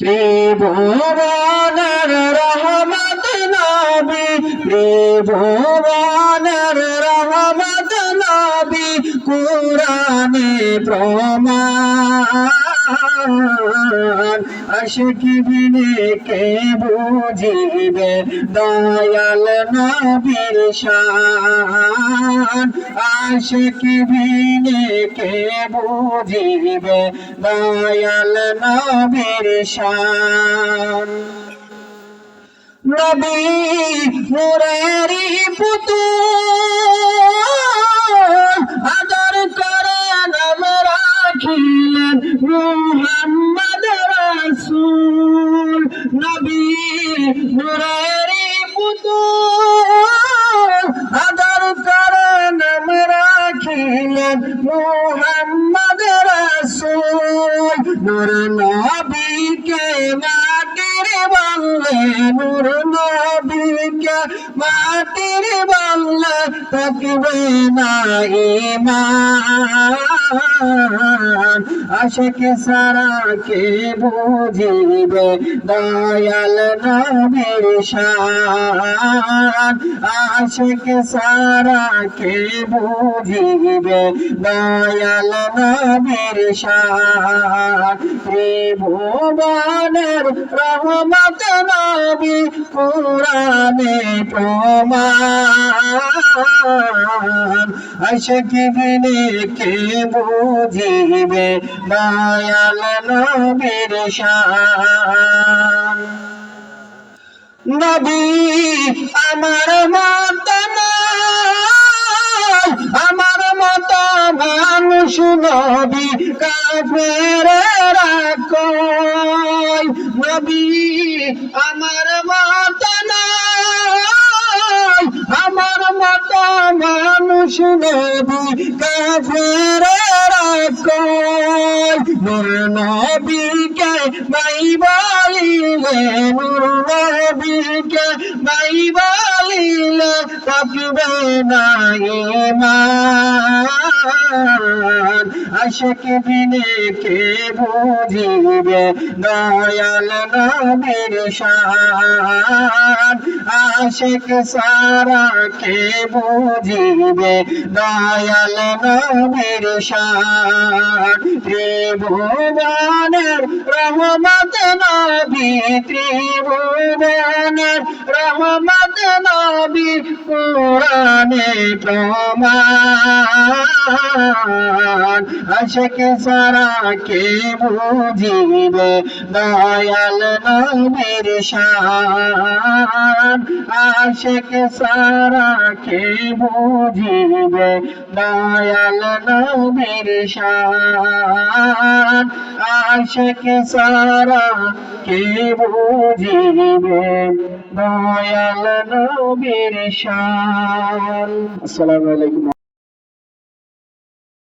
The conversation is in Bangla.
ত্রিভুবনের রহমত নবী ত্রিভুবনের রহমত নবী কুরানে প্রমাণ বুঝিবে দয়াল নবীর শান। আশিক বিনে কে বুঝিবে দয়াল নবীর শান। নবী নুরেরি নূর নবীকে মাটির বললে নূর নবীকে মাটির বললে থাকবে না ইমান। আশিক সারা কে বুঝিবে? দয়াল নবীর শান। আশিক সারা কে বুঝিবে? দয়াল নবীর শান। ত্রিভুবনের রহমত নবী পুরাণে প্রমাণ। আশিক বিনে কে বুঝিবে? দয়াল নবীর শান। নবী, আমার মত আমার মত মানুষ নবী, কাফের রাখয় নবী মানুষ নবী কাফের রাখয় নূর নবীকে মাই বলিলে নূর নবীকে মাই বলিলে, থাকবে না ইমান। আশিক বিনে কে বুঝিবে? দয়াল নবীর শান, আশিক সারা কে বুঝিবে? দয়াল নবীর শান, ত্রিভুবনের রহমত নবী, ত্রিভুবনের রহমত নবী পুরাণে প্রমাণ। আশিক সারা কে বুঝিবে? দয়াল নবীর শান। আশিক সারা কে বুঝিবে? দয়াল নবীর শান। আশিক সারা কে বুঝিবে? দয়াল নবীর শান। আসসালামু আলাইকুম।